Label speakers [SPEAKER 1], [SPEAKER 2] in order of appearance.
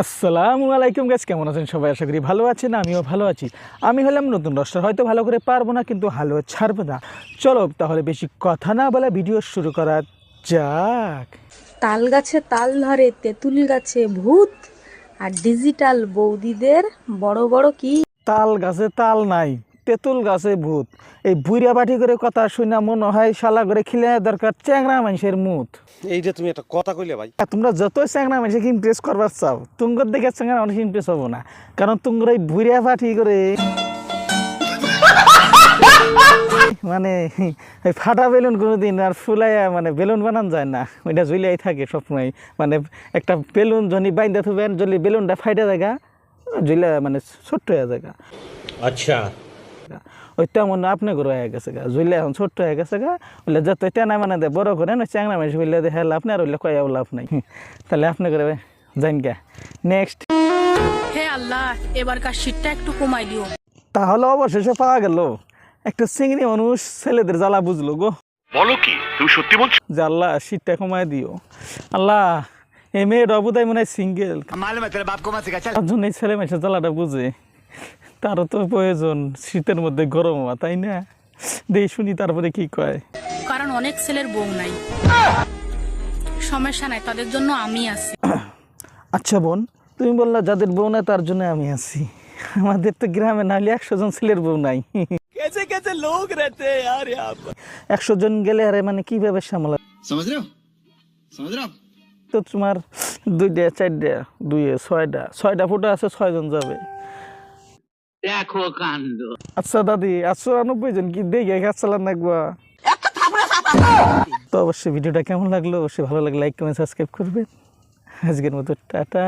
[SPEAKER 1] আসসালামু আলাইকুম গাছ কেমন আছেন সবাই? আশা করি ভালো আছেন আমিও ভালো আছি। আমি হলাম নতুন রসটা হয়তো ভালো করে পারব না কিন্তু হালো ছাড়বো না। চলো তাহলে বেশি কথা না বলে ভিডিও শুরু করা যাক।
[SPEAKER 2] তাল গাছে তাল ধরে তেঁতুল গাছে ভূত। আর ডিজিটাল বৌদিদের বড় বড় কি?
[SPEAKER 1] তাল গাছে তাল নাই। তেঁতুল গাছে ভূত। এই বুড়িয়া বাটি করে কথা শুনে মনে হয় শালা করে খিলে দরকার চ্যাংরা মানুষের মুখ
[SPEAKER 3] এইটা তুমি একটা কথা কইলে ভাই।
[SPEAKER 1] তোমরা যতই চ্যাংরা মানুষকে ইমপ্রেস করবার চাও তুঙ্গর দেখে চ্যাংরা মানুষ ইমপ্রেস হব না। কারণ তুঙ্গর এই বুড়িয়া পাঠি করে মানে এই ফাটা বেলুন কোনোদিন আর ফুলাইয়া মানে বেলুন বানান যায় না। ওইটা ঝুলিয়াই থাকে সবসময়। মানে একটা বেলুন যনি বাইন্দা থুবেন যদি বেলুনটা ফাইটা জায়গা ঝুলিয়া মানে ছোট্ট হয়ে জায়গা।
[SPEAKER 4] গা।
[SPEAKER 1] ওই তেমন আপনি ঘর হয়ে গেছে গা। ঝুলে এখন ছোট্ট হয়ে গেছে গা। ওইলে যত তেনা মানে দেয় বড় করে না চ্যাংরা মানুষ হইলে দেখে লাভ আর ওইলে কয়াও লাভ নাই। তাহলে আপনি করে জান গা। নেক্সট
[SPEAKER 5] হে আল্লাহ এবারকার শীতটা একটু কমাই দিও।
[SPEAKER 1] তাহলে অবশেষে পাওয়া গেল। একটা চিংড়ি মানুষ ছেলেদের জ্বালা বুঝলো গো।
[SPEAKER 6] বলো কি তুমি সত্যি বলছো?
[SPEAKER 1] যে আল্লাহ শীতটা দিও। আল্লাহ এই মেয়েটা অবুদায় মনে হয় সিঙ্গেল জন্য ছেলে মেয়েছে জ্বালাটা বুঝে। তারও তো প্রয়োজন শীতের মধ্যে গরম হওয়া তাই না? দেখি শুনি তারপরে কি কয়।
[SPEAKER 5] কারণ অনেক ছেলের বউ নাই। সমস্যা নাই তাদের জন্য আমি আছি।
[SPEAKER 1] আচ্ছা বোন তুমি বললা যাদের বউ নাই তার জন্য আমি আছি। আমাদের তো গ্রামে না হলে একশো জন ছেলের বউ নাই। কেসে কেসে লোক রেতে আরে একশো জন গেলে আরে মানে কীভাবে সামলা তো তোমার দুইটা চারটা দুই ছয়টা। ছয়টা ফুটো আছে ছয়জন যাবে।
[SPEAKER 7] দেখো কাণ্ড।
[SPEAKER 1] আচ্ছা দাদি আটশো আনব্বই জন কি দেখে চালান রাখবা তো অবশ্যই ভিডিওটা কেমন লাগল? অবশ্যই ভালো লাগলে লাইক কমেন্ট সাবস্ক্রাইব করবেন। আজকের মতো, টাটা।